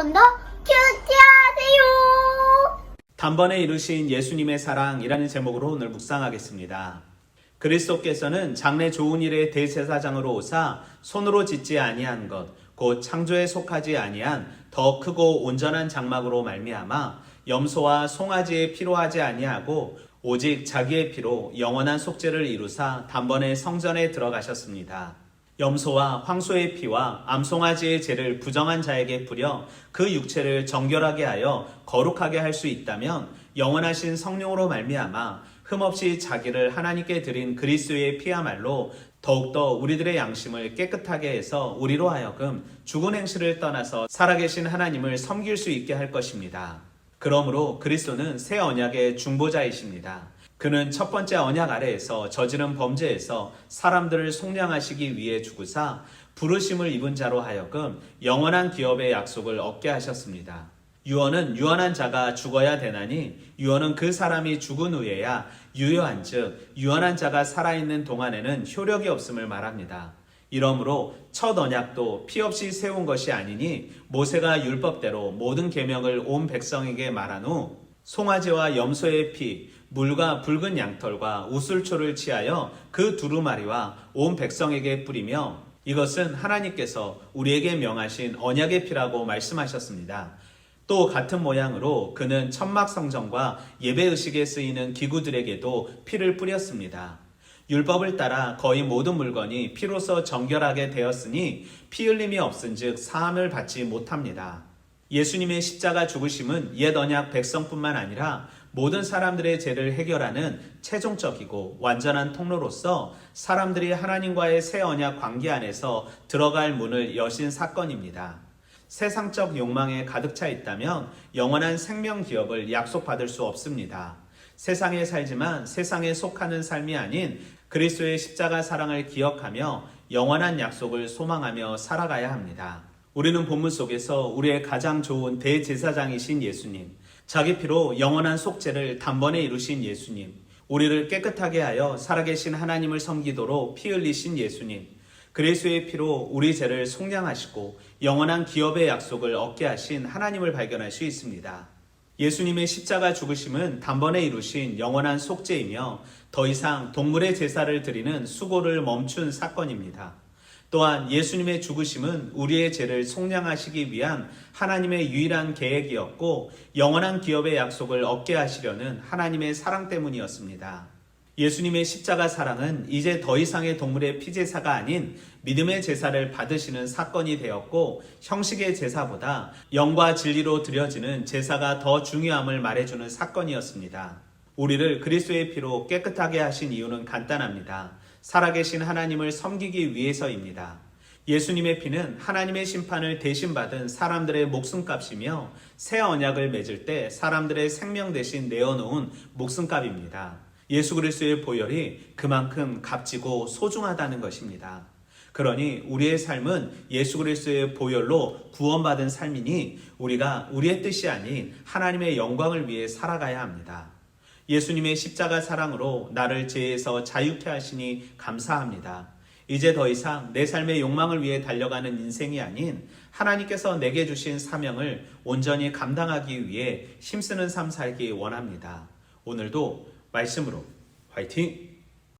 번더 큐티하세요. 단번에 이루신 예수님의 사랑이라는 제목으로 오늘 묵상하겠습니다. 그리스도께서는 장래 좋은 일의 대제사장으로 오사 손으로 짓지 아니한 것, 곧 창조에 속하지 아니한 더 크고 온전한 장막으로 말미암아 염소와 송아지에 피로 하지 아니하고 오직 자기의 피로 영원한 속죄를 이루사 단번에 성전에 들어가셨습니다. 염소와 황소의 피와 암송아지의 죄를 부정한 자에게 뿌려 그 육체를 정결하게 하여 거룩하게 할 수 있다면 영원하신 성령으로 말미암아 흠없이 자기를 하나님께 드린 그리스도의 피야말로 더욱더 우리들의 양심을 깨끗하게 해서 우리로 하여금 죽은 행실을 떠나서 살아계신 하나님을 섬길 수 있게 할 것입니다. 그러므로 그리스도는 새 언약의 중보자이십니다. 그는 첫 번째 언약 아래에서 저지른 범죄에서 사람들을 속량하시기 위해 죽으사 부르심을 입은 자로 하여금 영원한 기업의 약속을 얻게 하셨습니다. 유언은 유언한 자가 죽어야 되나니 유언은 그 사람이 죽은 후에야 유효한즉 유언한 자가 살아있는 동안에는 효력이 없음을 말합니다. 이러므로 첫 언약도 피 없이 세운 것이 아니니 모세가 율법대로 모든 계명을 온 백성에게 말한 후 송아지와 염소의 피, 물과 붉은 양털과 우슬초를 취하여 그 두루마리와 온 백성에게 뿌리며 이것은 하나님께서 우리에게 명하신 언약의 피라고 말씀하셨습니다. 또 같은 모양으로 그는 천막 성전과 예배 의식에 쓰이는 기구들에게도 피를 뿌렸습니다. 율법을 따라 거의 모든 물건이 피로서 정결하게 되었으니 피 흘림이 없은즉 사함을 받지 못합니다. 예수님의 십자가 죽으심은 옛 언약 백성뿐만 아니라 모든 사람들의 죄를 해결하는 최종적이고 완전한 통로로서 사람들이 하나님과의 새 언약 관계 안에서 들어갈 문을 여신 사건입니다. 세상적 욕망에 가득 차 있다면 영원한 생명 기업을 약속받을 수 없습니다. 세상에 살지만 세상에 속하는 삶이 아닌 그리스도의 십자가 사랑을 기억하며 영원한 약속을 소망하며 살아가야 합니다. 우리는 본문 속에서 우리의 가장 좋은 대제사장이신 예수님, 자기 피로 영원한 속죄를 단번에 이루신 예수님, 우리를 깨끗하게 하여 살아계신 하나님을 섬기도록 피 흘리신 예수님, 그리스도의 피로 우리 죄를 속량하시고 영원한 기업의 약속을 얻게 하신 하나님을 발견할 수 있습니다. 예수님의 십자가 죽으심은 단번에 이루신 영원한 속죄이며 더 이상 동물의 제사를 드리는 수고를 멈춘 사건입니다. 또한 예수님의 죽으심은 우리의 죄를 속량하시기 위한 하나님의 유일한 계획이었고 영원한 기업의 약속을 얻게 하시려는 하나님의 사랑 때문이었습니다. 예수님의 십자가 사랑은 이제 더 이상의 동물의 피제사가 아닌 믿음의 제사를 받으시는 사건이 되었고 형식의 제사보다 영과 진리로 드려지는 제사가 더 중요함을 말해주는 사건이었습니다. 우리를 그리스도의 피로 깨끗하게 하신 이유는 간단합니다. 살아계신 하나님을 섬기기 위해서입니다. 예수님의 피는 하나님의 심판을 대신 받은 사람들의 목숨값이며 새 언약을 맺을 때 사람들의 생명 대신 내어놓은 목숨값입니다. 예수 그리스도의 보혈이 그만큼 값지고 소중하다는 것입니다. 그러니 우리의 삶은 예수 그리스도의 보혈로 구원받은 삶이니 우리가 우리의 뜻이 아닌 하나님의 영광을 위해 살아가야 합니다. 예수님의 십자가 사랑으로 나를 죄에서 자유케 하시니 감사합니다. 이제 더 이상 내 삶의 욕망을 위해 달려가는 인생이 아닌 하나님께서 내게 주신 사명을 온전히 감당하기 위해 힘쓰는 삶 살기 원합니다. 오늘도 말씀으로 화이팅!